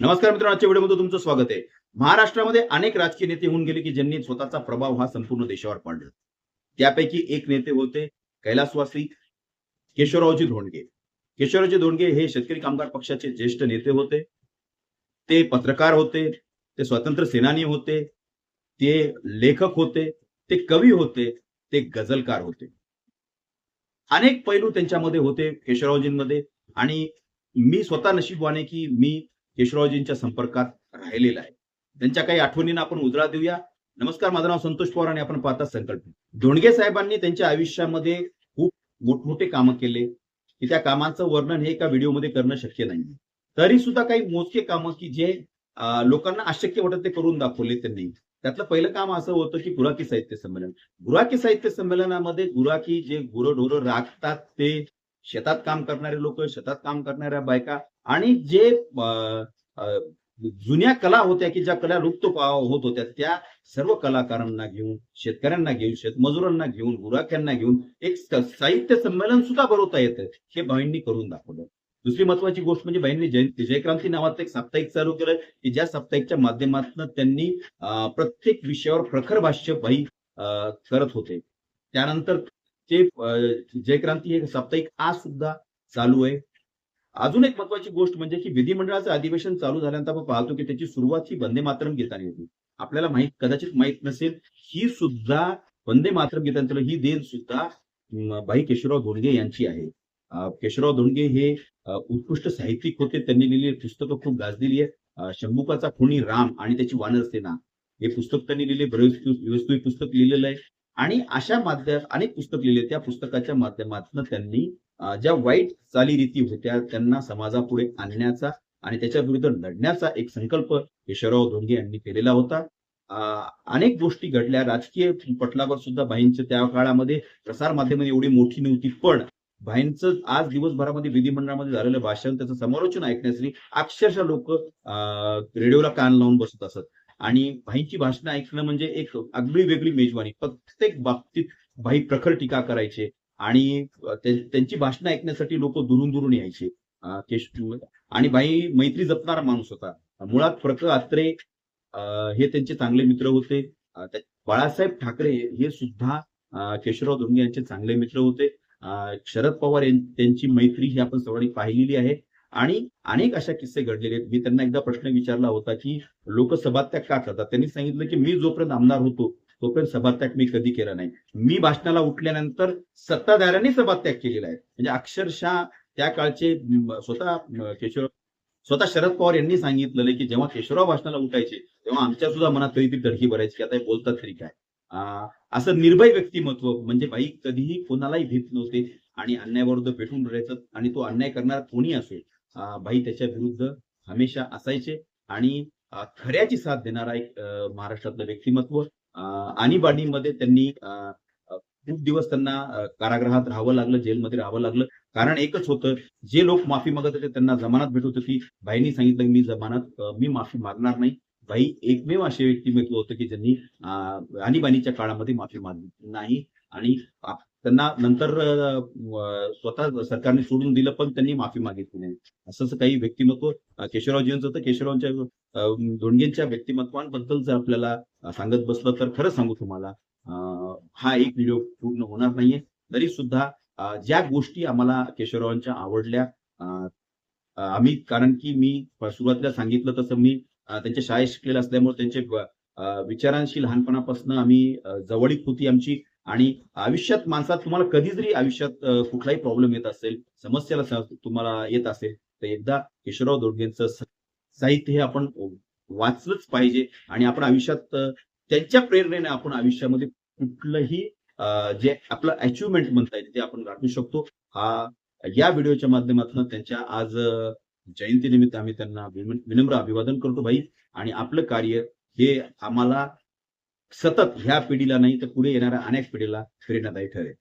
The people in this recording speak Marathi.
नमस्कार मित्रांनो आजच्या व्हिडिओमध्ये तुमचं स्वागत आहे. महाराष्ट्रामध्ये अनेक राजकीय नेते होऊन गेले की ज्यांनी स्वतःचा प्रभाव हा संपूर्ण देशावर पाडला. त्यापैकी एक नेते होते कैलासवासी केशवरावजी धोंडगे. केशवरावजी धोंडगे हे शेतकरी कामगार पक्षाचे ज्येष्ठ नेते होते. ते पत्रकार होते ते स्वतंत्र सेनानी होते ते लेखक होते ते कवी होते ते गझलकार होते. अनेक पैलू त्यांच्यामध्ये होते केशवरावजींमध्ये आणि मी स्वतः नशीबवाने की मी केशवरावजींच्या संपर्कात राहिलेला आहे. त्यांच्या काही आठवणींना आपण उजळा देऊया. नमस्कार माझं नाव संतोष पवार आणि आपण पाहता संकल्प. धोंडगे साहेबांनी त्यांच्या आयुष्यामध्ये खूप मोठमोठे कामं केले. की त्या कामांचं वर्णन हे एका व्हिडिओमध्ये करणं शक्य नाही. तरी सुद्धा काही मोजके कामं की जे लोकांना अशक्य वाटत ते करून दाखवले त्यांनी त्यातलं पहिलं काम असं होतं की गुराकी साहित्य संमेलन. गुराकी साहित्य संमेलनामध्ये गुराकी जे गुरं ढोरं राखतात ते शेतात काम करणारे लोक शेतात काम करणाऱ्या बायका आणि जे जुन्या कला होत्या की ज्या कला लुप्त होत होत्या त्या सर्व कलाकारांना घेऊन शेतकऱ्यांना घेऊन शेतमजुरांना घेऊन गुराख्यांना घेऊन एक साहित्य संमेलन सुद्धा भरवता येतं हे भाईंनी करून दाखवलं. दुसरी महत्वाची गोष्ट म्हणजे बहिणी जय- जयक्रांती नावाचं एक साप्ताहिक चालू केलं की ज्या साप्ताहिकच्या माध्यमातून त्यांनी प्रत्येक विषयावर प्रखर भाष्य भाई करत होते. त्यानंतर ते जयक्रांती हे साप्ताहिक आज सुद्धा चालू आहे. अजून एक महत्वाची गोष्ट म्हणजे की विधिमंडळाचं अधिवेशन चालू झाल्यानंतर आपण पाहतो की त्याची सुरुवात ही वंदे मातरम गीताने होती. आपल्याला माहीत कदाचित माहीत नसेल ही सुद्धा वंदे मातरम गीतांतलं ही देण सुद्धा भाई केशवराव धोंडगे यांची आहे. केशवराव धोंडगे हे उत्कृष्ट साहित्यिक होते. त्यांनी लिहिलेली पुस्तकं खूप गाजलेली आहे शंभुकाचा खुणी राम आणि त्याची वानर सेना हे पुस्तक त्यांनी लिहिले व्यवस्थित पुस्तक लिहिलेलं आहे. आणि अशा माध्यम अनेक पुस्तक लिहिले त्या पुस्तकाच्या माध्यमातून त्यांनी ज्या वाईट चालीरीती होत्या त्यांना समाजापुढे आणण्याचा आणि त्याच्या विरुद्ध लढण्याचा एक संकल्प केशवराव धोंगे यांनी केलेला होता. अनेक गोष्टी घडल्या. राजकीय पटलावर सुद्धा बाईंचं त्या काळामध्ये प्रसार माध्यम एवढी मोठी नव्हती. पण भाईंचं आज दिवसभरामध्ये विधिमंडळामध्ये झालेलं भाषण त्याचं समालोचन ऐकण्यासाठी अक्षरशः लोक रेडिओला कान लावून बसत असत. आणि भाईंची भाषणं ऐकणं म्हणजे एक अगदी वेगळी मेजवानी. प्रत्येक बाबतीत भाई प्रखर टीका करायचे. आणि त्यांची भाषणं ऐकण्यासाठी लोक दुरून दुरून यायचे केशव आणि बाई मैत्री जपणारा माणूस होता. मुळात प्रक आत्रे हे त्यांचे चांगले मित्र होते. बाळासाहेब ठाकरे हे सुद्धा केशवराव धोंगे यांचे चांगले मित्र होते. शरद पवार त्यांची मैत्री ही आपण सर्वांनी पाहिलेली आहे. आणि अनेक अशा किस्से घडलेले आहेत. मी त्यांना एकदा प्रश्न विचारला होता की लोकसभा त्या का करतात? त्यांनी सांगितलं की मी जोपर्यंत आमदार होतो तोपर्यंत सभात्याग मी कधी केला नाही. मी भाषणाला उठल्यानंतर सत्ताधाऱ्यांनी सभात्याग केलेला आहे. म्हणजे अक्षरशः त्या काळचे स्वतः म, केशव स्वतः शरद पवार यांनी सांगितलेलं की जेव्हा केशवराव भाषणाला उठायचे तेव्हा आमच्या सुद्धा मनात कधीतरी धडकी भरायची की आता हे बोलतात तरी काय. असं निर्भय व्यक्तिमत्व म्हणजे बाई कधीही कोणालाही भीत नव्हते आणि अन्यायाबरोबर पेटून राहायचं आणि तो अन्याय करणारा कोणी असेल बाई त्याच्या विरुद्ध हमेशा असायचे आणि खऱ्याची साथ देणारा एक महाराष्ट्रातलं व्यक्तिमत्व आणीबाणीमध्ये त्यांनी खूप दिवस त्यांना कारागृहात राहावं लागलं जेलमध्ये राहावं लागलं. कारण एकच होतं जे लोक माफी मागत होते त्यांना जमानत भेटत होती. भाईनी सांगितलं की मी जमानत मी माफी मागणार नाही. भाई एकमेव असे व्यक्तिमत्व होतं की ज्यांनी आणीबाणीच्या काळामध्ये माफी मागली नाही. आणि त्यांना नंतर स्वतः सरकारने सोडून दिलं पण त्यांनी माफी मागितली नाही. असं काही व्यक्तिमत्व केशवरावजींचं होतं. केशवरावांच्या धोंडगेंच्या व्यक्तिमत्वांबद्दल जर आपल्याला सांगत बसलं तर खरं सांगू तुम्हाला हा एक व्हिडिओ पूर्ण होणार नाहीये. तरी सुद्धा ज्या गोष्टी आम्हाला केशवरावांच्या आवडल्या आम्ही कारण की मी सुरुवातीला सांगितलं तसं मी त्यांच्या शाळेत शिकलेलं असल्यामुळे त्यांचे विचारांशी लहानपणापासून आम्ही जवळीक होती आमची. आणि आयुष्यात माणसात तुम्हाला कधी जरी आयुष्यात कुठलाही प्रॉब्लेम येत असेल समस्याला तुम्हाला येत असेल तर एकदा केशवराव दोडगेंचं साहित्य हे आपण वाचलंच पाहिजे. आणि आपण आयुष्यात त्यांच्या प्रेरणेने आपण आयुष्यामध्ये कुठलंही जे आपलं अचिव्हमेंट म्हणता येईल ते आपण गाठू शकतो. हा या व्हिडिओच्या माध्यमातून त्यांच्या आज जयंतीनिमित्त आम्ही त्यांना विनम्र अभिवादन करतो भाई आणि आपलं कार्य हे आम्हाला सतत ह्या पिढीला नाही तर पुढे येणाऱ्या अनेक पिढीला प्रेरणादायी ठरेल.